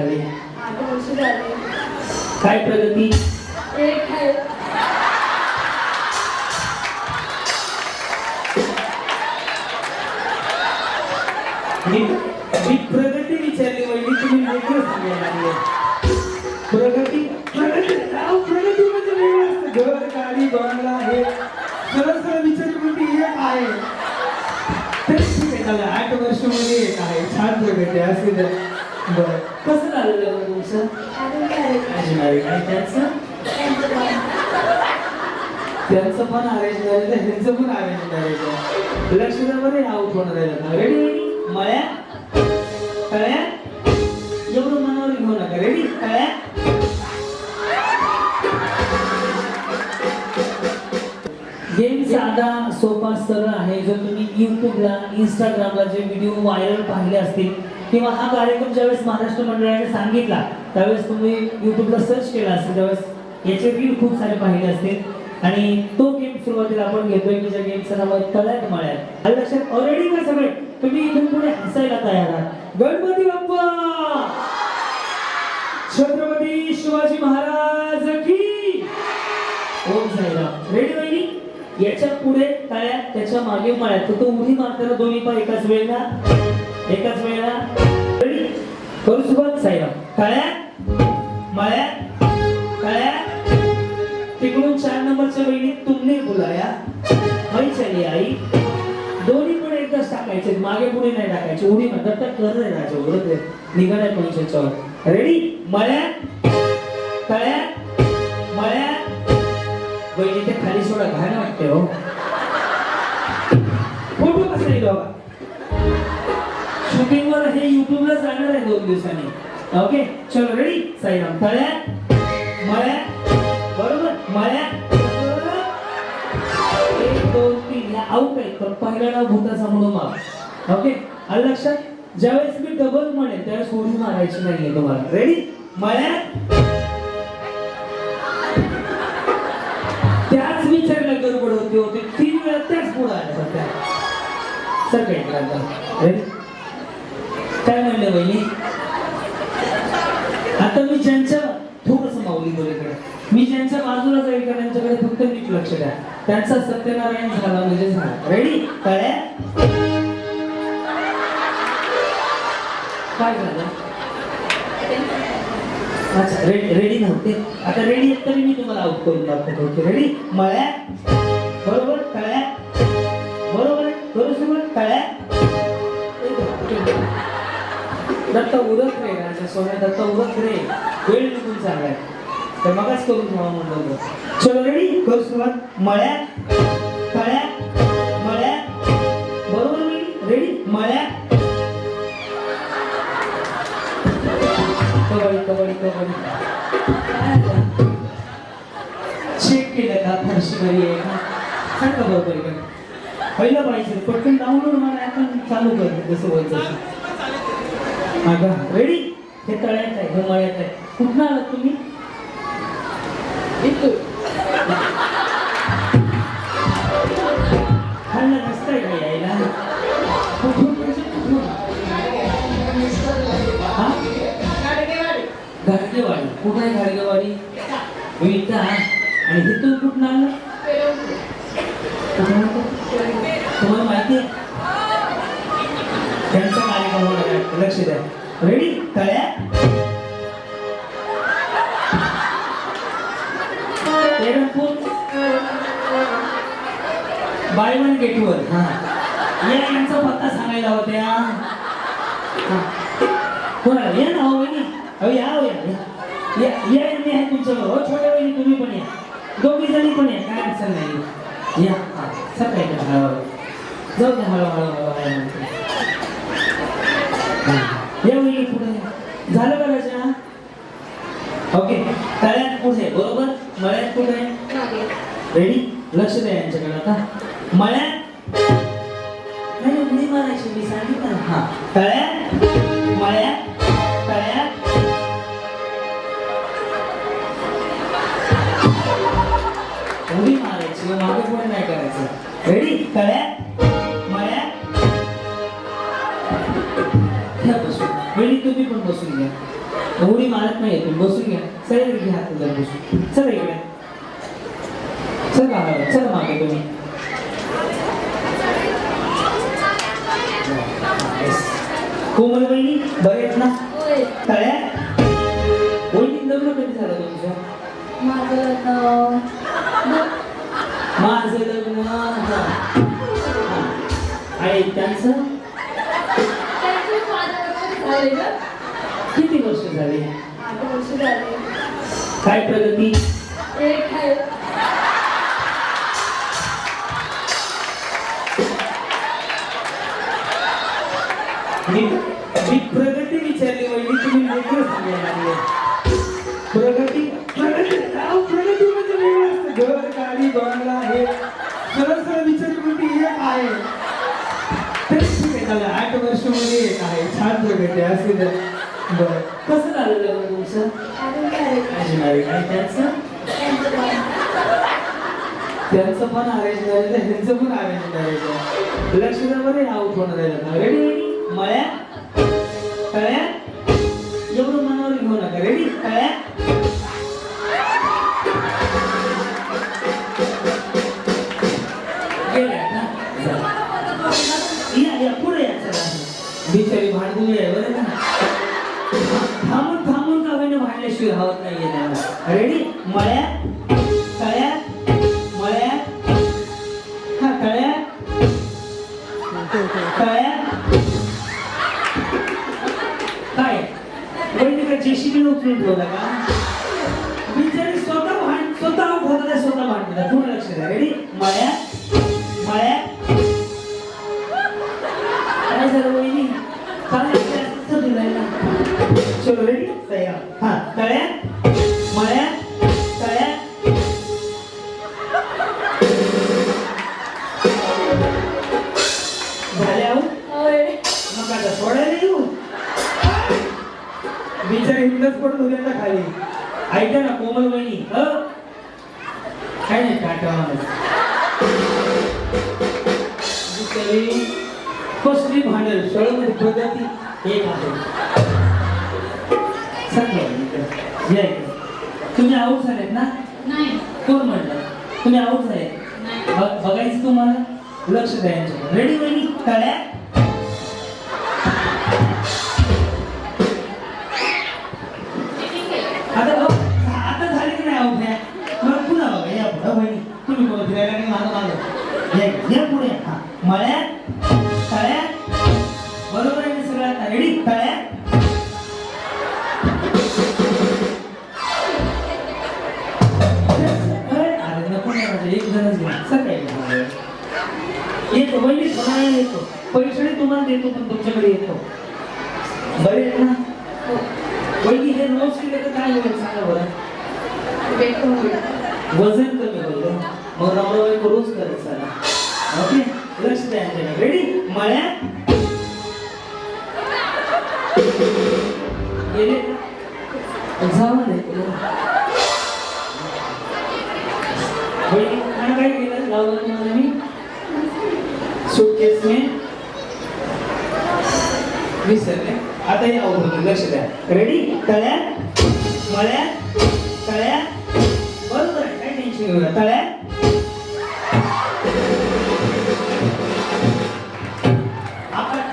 झाले? काय प्रगती? मी प्रगती विचारली वहिनी तुम्ही वेगळं सांगायला लागले. प्रगती प्रगती अहो, प्रगती म्हणजे वेगळं असतं. घर गाडी बंगला हे. सरळ सरळ विचारली म्हणजे एक आहे. तर ठीक आहे आठ वर्षमध्ये एक आहे. छान प्रगती असू बरं. कसं झालं लग्न तुमचं? माझी married. आणि त्यांचं? त्यांचं पण. अरेंज मॅरेज आहे त्यांचं पण अरेंज मॅरेज आहे. लक्ष द्या बरं आउट होणार आहे रेडी रेडी मळ्या? कळ्या एवढं मनावर घेऊ नका. रेडी कळ्या गेम साधा सोपा सरळ आहे. जर तुम्ही युट्यूबला इंस्टाग्रामला जे व्हिडिओ व्हायरल पाहिले असतील किंवा हा कार्यक्रम ज्यावेळेस महाराष्ट्र मंडळाने सांगितला त्यावेळेस तुम्ही युट्यूबला सर्च केला असेल त्यावेळेस याचे रील खूप सारे पाहिले असतील. आणि तो गेम सुरुवातीला आपण घेतोय की ज्या गेमचं नाव आहे तळ्यात मळ्यात. आणि लक्षात ऑलरेडी का सगळे? तुम्ही इथून पुढे हसायला तयार आहात. गणपती बाप्पा! छत्रपती शिवाजी महाराज की! ओम साईराम. रेडी बहिणी याच्यापुढे तळ्यात त्याच्यामागे मळ्यात. तर तो उडी मारताना दोन्ही पण एकाच वेळेला एकच वेळेला. करू सुरुवात साईराम. तळ्यात मळ्या तळ्यात तिकडून चार नंबरच्या बहिणी तुमने बोलाया हई चली आई दोन्ही पण एकदाच टाकायचे मागे पुढे नाही टाकायचे. उडी म्हणतात तर कर नाही राहायचे उडत निघाल्या निघालाय रेडी मळ्या कळ्या मळ्या. बहिणी ते खाली सोडा घाण वाटते हो. फोटो कसं येईल बाबा शूटिंगवर हे युट्यूबला जाणार आहे दोन दिवसांनी. ओके चलो रेडी साईराम तळ्या मळ्या बरोबर? मळ्या एक दोन तीन या आऊट आहे. पण पहिला नाव भूताचा म्हणून मार ओके आलं लक्षात ज्यावेळेस मी डबल म्हणेल त्यावेळेस उडी मारायची नाहीये तुम्हाला. रेडी मळ्या त्याच विचारला गडबड होती होती. तीन वेळा त्याच पुढे आल्या सध्या सगळे रेडी काय म्हणलं बहिणी आता मी ज्यांच्या थोडस माऊली मुलीकडे. मी ज्यांच्या बाजूला जाईल का त्यांच्याकडे फक्त नीट लक्ष द्या. त्यांचा सत्यनारायण झाला म्हणजे झाला. रेडी कळ्या काय झालं? अच्छा रेडी रेडी नव्हते. आता रेडी आहेत तरी मी तुम्हाला आउट करून दाखवतो. रेडी मळ्या दत्त उरत रे राजा सोन्या दत्त उरत रे वेळ निघून चाललाय. तर मगच करून ठेवा म्हणलं होतं चलो रेडी करू सुरुवात. मळ्यात तळ्यात मळ्यात. बरोबर मी? रेडी मळ्यात. कबड्डी कबड्डी कबड्डी. चेक केलं का? फारशी बरी आहे का? सांगा बरोबर का? पहिलं पाहिजे. पटकन डाउनलोड मला आपण चालू कर जसं होईल माझं रेडी हे तळ्यात आहे हे मळ्यात आहे. कुठं आलात तुम्ही? खाल्लं नसतंय का यायला. कुठून म्हणजे कुठून? हा? गाडगेवाडी. कुठं आहे गाडगेवाडी? विटा आणि हे तू कुठं आलं? तुम्हाला माहिती आहे? त्यांचं आहे लक्ष द्या. रेडी तळ्या बाय वन गेट वर हा. या यांचा पत्ता सांगायला होत्या. हा. कोणाला? या ना हो वहिनी. अहो या हो या या. मी आहे तुमच्याबरोबर हो छोट्या वहिनी तुम्ही पण या. दोघी जणी पण या. काय अडचण नाही. या. सकाळी हळूहळू जाऊ द्या हळूहळू हळूहळू. या वहिनी पुढे. झालं का राजा ओके तळ्यात पुढे बरोबर? मळ्यात पुढे? रेडी लक्ष द्या यांच्याकडे आता. मळ्यात? नाही उडी मारायची मी सांगितलं. हा. तळ्यात? मळ्यात? तळ्यात? उडी मारायची मग मागे पुढे नाही करायचं. रेडी तळ्या बसून घ्या. उडी मारत नाही तुम्ही बसून घ्या. सगळे घ्या हात जरा बसून. चला इकडे. चला चला मागे तुम्ही. कोमल बहिणी बरे आहेत ना? तळ्या? वहिनी लग्न कधी झालं तुमचं? माझं लग्न. आणि त्यांचं? किती वर्ष झाले? आठ वर्ष झाले. काय प्रगती? एक आहे. मी मी प्रगती विचारली वहिनी तुम्ही लेकरं सांगायला लागले. प्रगती प्रगती अहो, प्रगती म्हणजे वेगळं असतं. घर गाडी बंगला हे. सरळ सरळ विचारली हे आहे? तरी ठीक आहे चला आठ वर्षामध्ये एक आहे. छान प्रगती आहे, असू बरं. कसं झालेलं तुमचं? अजून झाले आहे काय त्यांचं? त्यांचं पण अरेंज करायचं त्यांचं पण अरेंज करायचं लक्ष्मीमध्ये लक्ष द्या बरं आऊट होणार आहे रेडी रेडी मळ्या तळ्या एवढं मनावर घेऊ नका. रेडी तळ्या यशस्वी होत हवत नाहीये रेडी मळ्या तळ्या मळ्या हा तळ्या तळ्या. काय? वहिनी का जेसीबी उचलून ठेवला का? चलो रेडी तयार. हा तळ्या मळ्या तळ्या झाल्या होय मग आता सोडायला येऊ? बिचारी हिंदच पडत खाली. ऐका ना कोमल वहिनी ह? काय नाही टाटा कसली भांडल सळमध्ये प्रगती एक आहे. सांगा या इकडे. तुम्ही आऊट झालेत ना? नाही. कोण म्हणलं? तुम्ही आऊट झाले? बघायचं तुम्हाला? लक्ष द्यायचं रेडी तळ्या आता आता झाली की नाही आऊट ह्या? मग पुन्हा बघा. या पुढं वहिनी. तुम्ही कोण फिरायला नाही मागं मागं. या या पुढे. हा. मळ्या होईल वजन कमी होईल मग नवरा रोज करत चला ओके? लक्ष द्या रेडी मळ्या गेले? जाऊ दे. काय केलं? लावलं तुम्हाला मी. सुटकेस में विसरले. आता या होतं लक्ष द्या. रेडी तळ्या मळ्या तळ्या आहे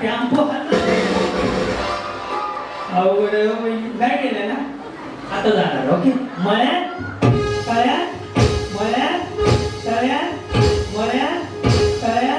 काय टेन्शन घेऊ अवघड काय केलं ना आता जाणार ओके मळ्या तळ्या मळ्या तळ्या मळ्या तळ्या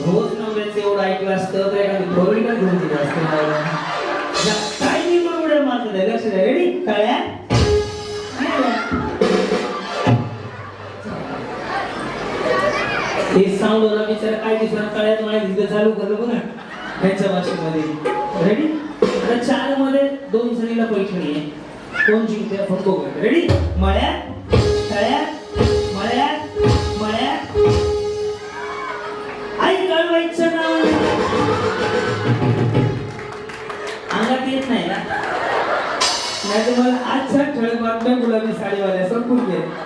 रोज नवऱ्याचं एवढं ऐकलं असतं तर एखादी प्रोग्रेड घेऊन दिलं असतं सांगलो ना बिचारा काय दिसणार काळ्यात मला तिथं चालू करलं बघा. त्यांच्या भाषेमध्ये. रेडी आता चारमध्ये दोन जणीला पैठणी आहे कोण जिंकते आपण बघूया. रेडी मळ्या तळ्या मळ्या मळ्या. आई कळवायचं नाव अंगात येत नाही ना. नाही तर मला आजच्या ठळक बातम्या गुलाबी साडीवाल्या संपून गेले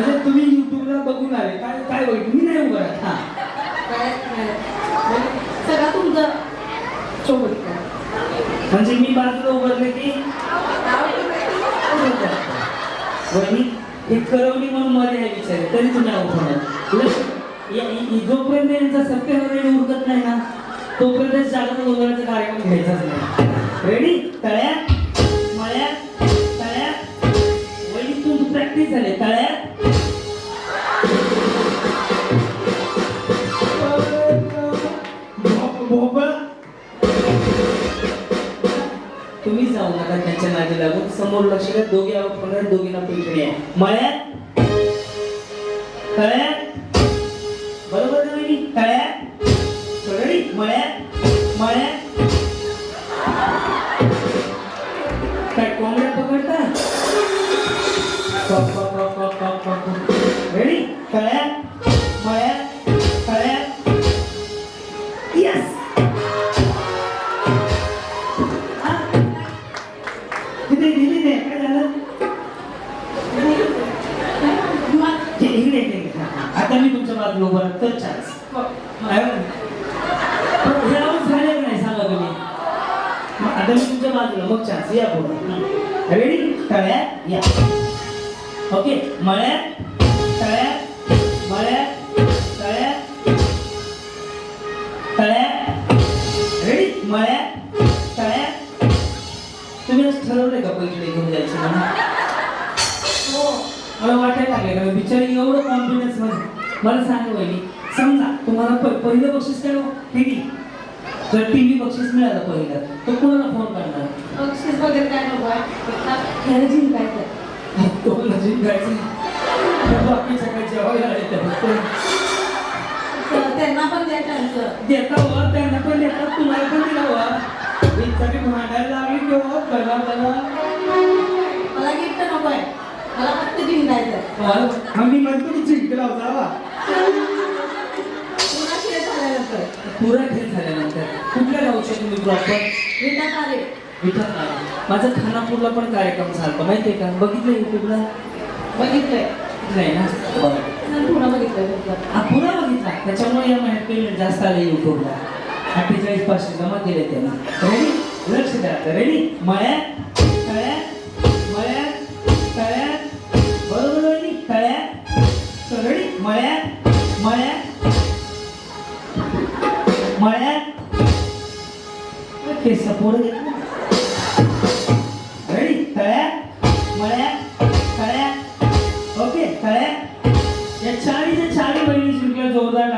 बघून आले. काय काय बघितलं मी नाही उभं राहत हा. काय? नाही. सगळं तुमचं सोबत काय म्हणजे मी बाजूला उभारले की वहिनी हे करवली म्हणून मध्ये आहे विचार तरी तुम्ही इ- जोपर्यंत यांचा सत्यावर रेडी उरकत नाही ना तोपर्यंत जागरण गोंधळाचा कार्यक्रम घ्यायचाच नाही. रेडी तळ्यात मळ्यात लागून समोर लक्ष द्या दोघे आउट दोघींना पैठणी आहे. मळ्यात तळ्यात बरोबर ना वहिनी? तळ्यात मळ्यात मळ्यात राहतो तर चान्स हे? आवाज झाले नाही सांगा तुम्ही? आता मी तुमच्या बाजूला मग चान्स या पुढे. रेडी तळ्यात या. ओके मळ्यात तळ्यात मळ्यात तळ्यात तळ्यात. रेडी मळ्यात तळ्यात. तुम्ही ठरवलंय का पैसे घेऊन जायचं म्हणून? हो. मला वाटायला लागले का? बिचारी एवढं कॉन्फिडन्समध्ये. मला सांगा वहिनी समजा तुम्हाला पहिलं बक्षीस काय टीव्ही. जर टीव्ही बक्षीस मिळालं पहिलं तर कोणाला फोन करणार? बक्षीस वगैरे काय नको खेळ जिंकायचं कोणाला जिंकायचं बाकीच्या काय जेवायला त्यांना पण द्या त्यांचं देता वर त्यांना पण देतात तुम्हाला पण दिला वर इतकी भांडायला लागली की हो बघा बघा मला गिफ्ट नको आहे. मला फक्त जिंकायचं आम्ही म्हणतो जिंकला होता खेळ झाल्यानंतर. कुठल्या गावचे तुम्ही प्रॉपर माझा खानापूरला पण कार्यक्रम झाला माहितीये का? बघितलं युट्यूबला बघितलंय. नाही ना? बरं. पुन्हा बघितलंय तुमचं हा पुरा बघितला. त्याच्यामुळे या महिन्यात पेमेंट जास्त आले युट्यूबला अठ्ठेचाळीस पाचशे जमा केले त्याने. रेडी लक्ष द्या रेडी मळ्यात तळ्यात मळ्यात तळ्यात. बरोबर रेडी तळ्यात. रेडी मळ्यात केस पोरं घेतलं रेडी? तळ्यात मळ्यात तळ्यात ओके तळ्यात या चाळीच्या चाळी बहिणी जिंकल्या जोरदार टाळ्या वाजल्या